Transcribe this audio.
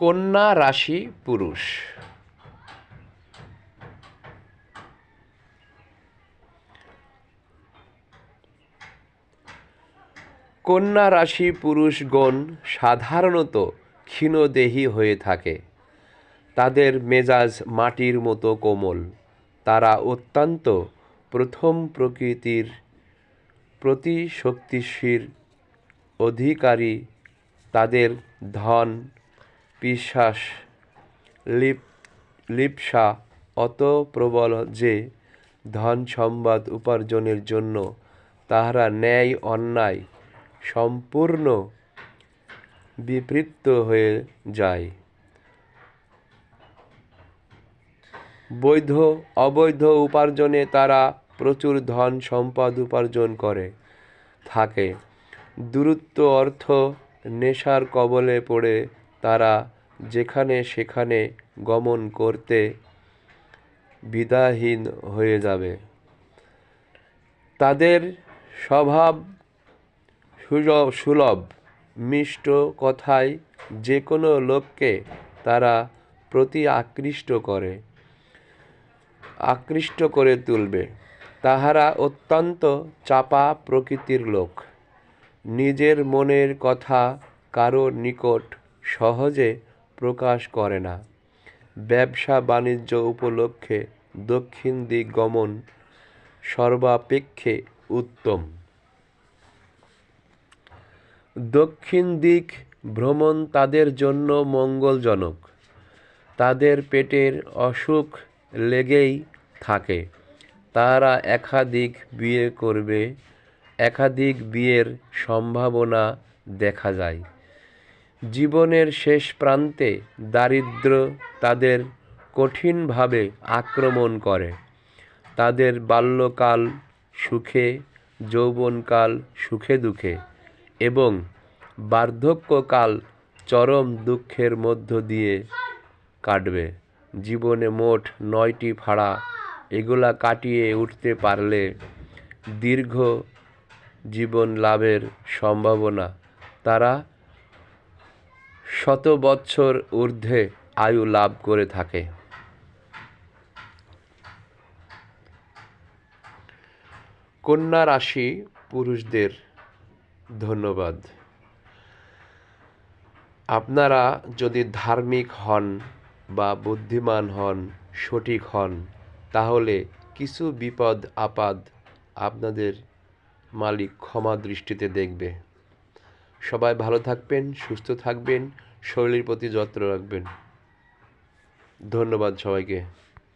কন্যা রাশি পুরুষ। কন্যা রাশি পুরুষগণ সাধারণত ক্ষীণদেহী হয়ে থাকে। তাদের মেজাজ মাটির মতো কোমল। তারা অত্যন্ত প্রথম প্রকৃতির প্রতি শক্তিশীল অধিকারী। তাদের ধন বিশ্বাস লিপ লিপ্সা অত প্রবল যে ধন সম্বাদ উপার্জনের জন্য তাহারা ন্যায় অন্যায় সম্পূর্ণ বিবৃত হয়ে যায়। বৈধ, অবৈধ উপার্জনে তারা প্রচুর ধন সম্পদ উপার্জন করে, থাকে। দূরত্ব, অর্থ, নেশার কবলে পড়ে তারা যেখানে সেখানে গমন করতে বিদাহীন হয়ে যাবে। তাদের স্বভাব সুলভ, মিষ্ট কথায় যে কোনো লোককে তারা প্রতি আকৃষ্ট করে আকৃষ্ট করে তুলবে। তাহারা অত্যন্ত চাপা প্রকৃতির লোক। নিজের মনের কথা কারও নিকট সহজে প্রকাশ করে না। ব্যবসা বাণিজ্য উপলক্ষে দক্ষিণ দিক গমন সর্বাপেক্ষে উত্তম। দক্ষিণ দিক ভ্রমণ তাদের জন্য মঙ্গলজনক। তাদের পেটের অসুখ লেগেই থাকে। তারা একাধিক বিয়ে করবে, একাধিক বিয়ের সম্ভাবনা দেখা যায়। জীবনের শেষ প্রান্তে দারিদ্র্য তাদের কঠিনভাবে আক্রমণ করে। তাদের বাল্যকাল সুখে, যৌবনকাল সুখে দুঃখে এবং বার্ধক্যকাল চরম দুঃখের মধ্য দিয়ে কাটবে। জীবনে মোট নয়টি ফাড়া, এগুলা কাটিয়ে উঠতে পারলে দীর্ঘ জীবন লাভের সম্ভাবনা। তারা শত বৎসর ঊর্ধ্বে আয়ু লাভ করে থাকে। কন্যা রাশি পুরুষদের ধন্যবাদ। আপনারা যদি ধার্মিক হন বা বুদ্ধিমান হন, সঠিক হন, তাহলে কিছু বিপদ আপদ আপনাদের মালিক ক্ষমা দৃষ্টিতে দেখবে। সবাই ভালো থাকবেন সুস্থ থাকবেন শরীরের প্রতি যত্ন রাখবেন। ধন্যবাদ সবাইকে।